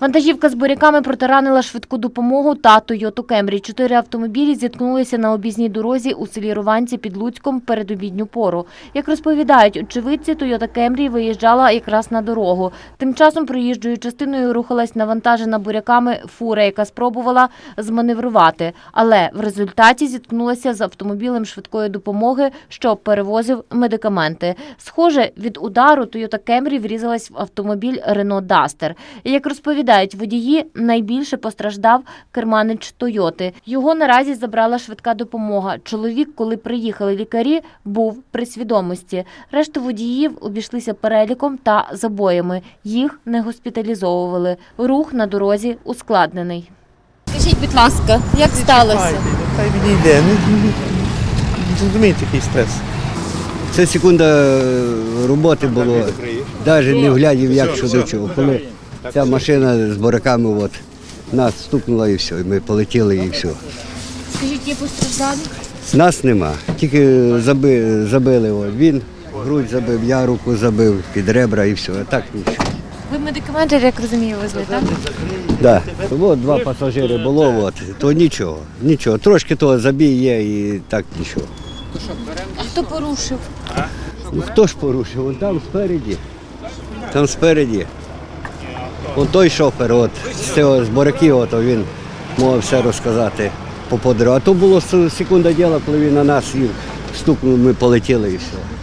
Вантажівка з буряками протаранила швидку допомогу та Тойоту Кемрі. Чотири автомобілі зіткнулися на об'їзній дорозі у селі Рованці під Луцьком в передобідню пору. Як розповідають очевидці, Тойота Кемрі виїжджала якраз на дорогу. Тим часом проїжджою частиною рухалась навантажена буряками фура, яка спробувала зманеврувати. Але в результаті зіткнулася з автомобілем швидкої допомоги, що перевозив медикаменти. Схоже, від удару Тойота Кемрі врізалась в автомобіль Рено Дастер. Як розповідають водії, найбільше постраждав керманич Тойоти. Його наразі забрала швидка допомога. Чоловік, коли приїхали лікарі, був при свідомості. Решту водіїв обійшлися переліком та забоями. Їх не госпіталізовували. Рух на дорозі ускладнений. Скажіть, будь ласка, як сталося? Хай відійде. Не, не, який стрес. Це секунда е, роботи було, навіть не вглядів, як що до чого. Коли ця машина з бураками от, нас стукнула і все, і ми полетіли і все. Скажіть, є постраждалі? Нас нема, тільки заби, забили. От. Він грудь забив, я руку забив під ребра і все, а так нічого. Ви медикаменти, як розумію, везли, так? Да. От два пасажири було, от, то нічого, нічого. Трошки того забій є і так нічого. А хто порушив? Ну хто ж порушив? Вон там спереді. Там спереді. Вон той шофер, от, з цього з Бораків, от, він мав все розказати по подору. А то було секунда діла, коли він на нас стукнув, ми полетіли і все.